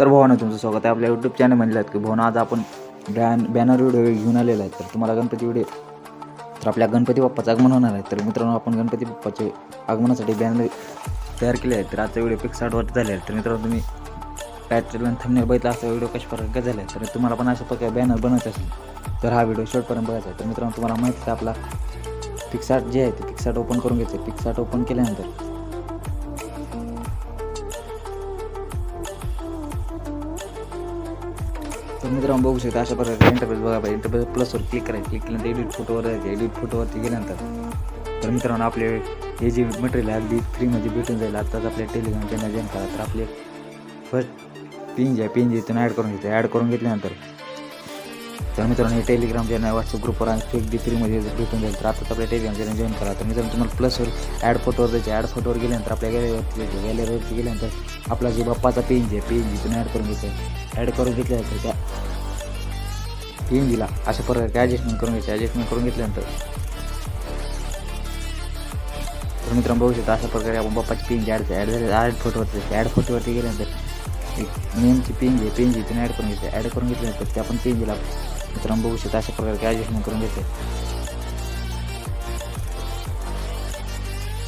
तर भावानं तुमचं स्वागत आहे. आपल्या यूट्यूब चॅनल म्हणलं की भावना आज आपण बॅन बॅनर व्हिडिओ घेऊन आलेला आहे तर तुम्हाला गणपती व्हिडिओ तर आपल्या गणपती बाप्पाचं आगमन होणार आहे. तर मित्रांनो आपण गणपती बाप्पाचे आगमनासाठी बॅनर तयार केले आहेत. तर आजचा व्हिडिओ फिक्स आठवत झाले आहे तर मित्रांनो तुम्ही टायटल आणि थंबनेल बघितला असा व्हिडिओ कशा प्रकारे झाला आहे तर तुम्हाला पण अशा प्रकारे बॅनर बनवायचं असेल तर हा व्हिडिओ शेवटपर्यंत बघायचा आहे. तर मित्रांनो तुम्हाला माहिती आहे आपला पिक्सार्ट जे आहे ते पिक्सार्ट ओपन करून घ्यायचं पिक्सार्ट ओपन केल्यानंतर तर मित्रांनो बघू शकता अशा प्रकारे इंटरफेस बघा पाहिजे. इंटरफेस प्लसवर क्लिक करायचं. क्लिक केल्यानंतर एडिट फोटोवर जायचं. एडिट फोटोवरती गेल्यानंतर. तर मित्रांनो आपले हे जे मटेरियल आहे अगदी फ्रीमध्ये भेटून जाईल. आत्ताच आपल्या टेलिग्राम चॅनल जॉईन करा तर आपले फर्स्ट पिन जे आहे पिन जे इथून ॲड करून घ्यायचं ॲड करून घेतल्यानंतर तर मित्रांनो हे टेलिग्राम चॅनल व्हॉट्सअप ग्रुपवर आणि फेक डी फ्रीमध्ये भेटून जाईल. तर आता आपल्या टेलिग्राम चॅनल जॉईन करा. तर मित्रांनो तुम्हाला प्लसवर ॲड फोटोवर जायचे. ॲड फोटोवर गेल्यानंतर आपल्या गॅलरीवरती गॅलरीवरती गेल्यानंतर आपला जो बाप्पाचा पेन जे पेन जिथून ॲड करून घ्यायचं ॲड करून घेतल्यानंतर त्या पेन दिला अशा प्रकारे ॲडजस्टमेंट करून घ्यायचे? ॲडजस्टमेंट करून घेतल्यानंतर तर मित्रांनो बघू शकता अशा प्रकारे आपण बाप्पाची पेन जी ॲड ॲड झाले ॲड फोटोवरती ॲड फोटोवरती गेल्यानंतर एक नेमची जी आहे पेन जी ॲड करून घ्यायचे. ॲड करून घेतल्यानंतर ते आपण पेन जीला मित्रांनो बघू शकता अशा प्रकारे ॲडजस्टमेंट करून घेते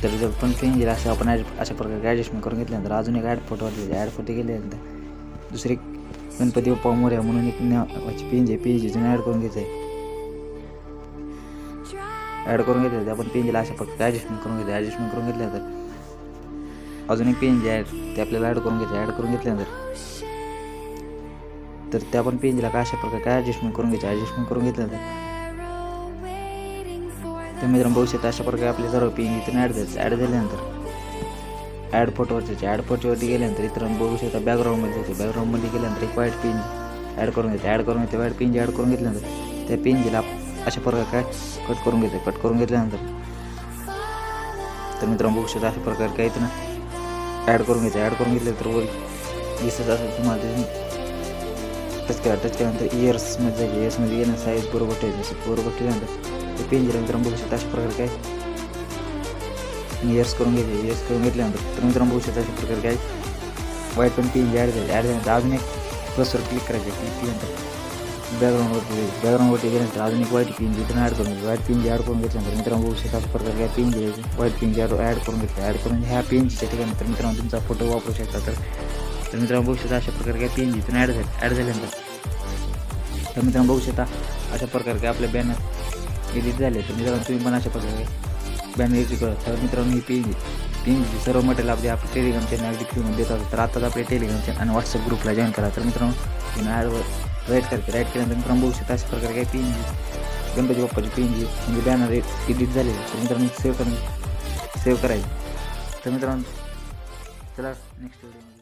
तर जर पण पेन दिला असं आपण ॲड अशा प्रकारे ॲडजस्टमेंट करून घेतल्यानंतर अजून एक ॲड फोटोवरती ॲड फ़ोटो गेल्यानंतर दुसरी गणपती बाप्पा मोर्या म्हणून एक नावाची पेन जे पेज जिथून ॲड करून आहे ॲड करून घेतलं आपण पेन दिला अशा एक पेन जे आहे ते आपल्याला ॲड करून ॲड तर त्या आपण पेंजला काय अशा प्रकारे काय ॲडजस्टमेंट करून घ्यायचं? ॲडजस्टमेंट करून घेतलं तर. मित्रांनो बघू शकता अशा प्रकारे आपले सर्व पेंज इथून ॲड द्यायचं ॲड झाल्यानंतर. ॲड फोटोवरती ॲड फोटोवरती गेल्यानंतर इतर बघू शकता बॅकग्राऊंडमध्ये जायचं बॅकग्राऊंडमध्ये गेल्यानंतर एक वाईट पेंज ॲड करून घ्यायचं ॲड करून घेते वाईट पेंज ॲड करून घेतल्यानंतर त्या पेंजला अशा प्रकारे काय कट करून घेतलं. कट करून घेतल्यानंतर. तर मित्रांनो बघू शकता अशा प्रकारे काय इथं ॲड करून घ्यायचं ॲड करून घेतलं तर वर दिसत असेल तुम्हाला ते. टच केला टच केल्यानंतर इयर्समध्ये जायचे इयर्समध्ये गेल्यानंतर साईज बरोबर ठेवायचं जसं बरोबर ठेवल्यानंतर ते पेन दिलं बघू शकता अशा प्रकारे काय इयर्स करून घेतले इयर्स करून घेतल्यानंतर तर मित्रांनो बघू शकता अशा प्रकारे काय वाईट पण पेन ॲड झाले ॲड झाल्यानंतर अजून एक प्लसवर क्लिक करायचे क्लिक केल्यानंतर बॅकग्राऊंडवरती बॅकग्राऊंडवरती गेल्यानंतर अजून एक व्हाईट पिन जिथून ॲड करून घ्यायची व्हाईट पिन ॲड करून घेतल्यानंतर मित्रांनो बघू शकता अशा प्रकारे काय पिन घ्यायची व्हाईट पिन ॲड ॲड करून घेतलं ॲड करून ह्या पेनच्या ठिकाणी तर मित्रांनो तुमचा फोटो वापरू शकता तर तर मित्रांनो बघू शकता अशा प्रकारे काय पेन जिथून ॲड झाले ॲड झाल्यानंतर तर मित्रांनो बघू शकता अशा प्रकारे काय आपले बॅनर एडिट झाले तर मित्रांनो तुम्ही पण अशा प्रकारे बॅनर एडिट करा तर मित्रांनो ही पेन पेन सर्व मटेरियल आपले आपल्या टेलिग्राम चॅनल अगदी फ्रीमध्ये देतात तर आताच आपल्या टेलिग्राम चॅनल आणि व्हॉट्सअप ग्रुपला जॉईन करा तर मित्रांनो तुम्ही ॲडवर राईट करते राईट केल्यानंतर मित्रांनो बघू शकता अशा प्रकारे काय पेन गणपती बाप्पाची पेन जी म्हणजे बॅनर एडिट झाले तर मित्रांनो सेव्ह करून सेव्ह करायची तर मित्रांनो चला नेक्स्ट व्हिडिओ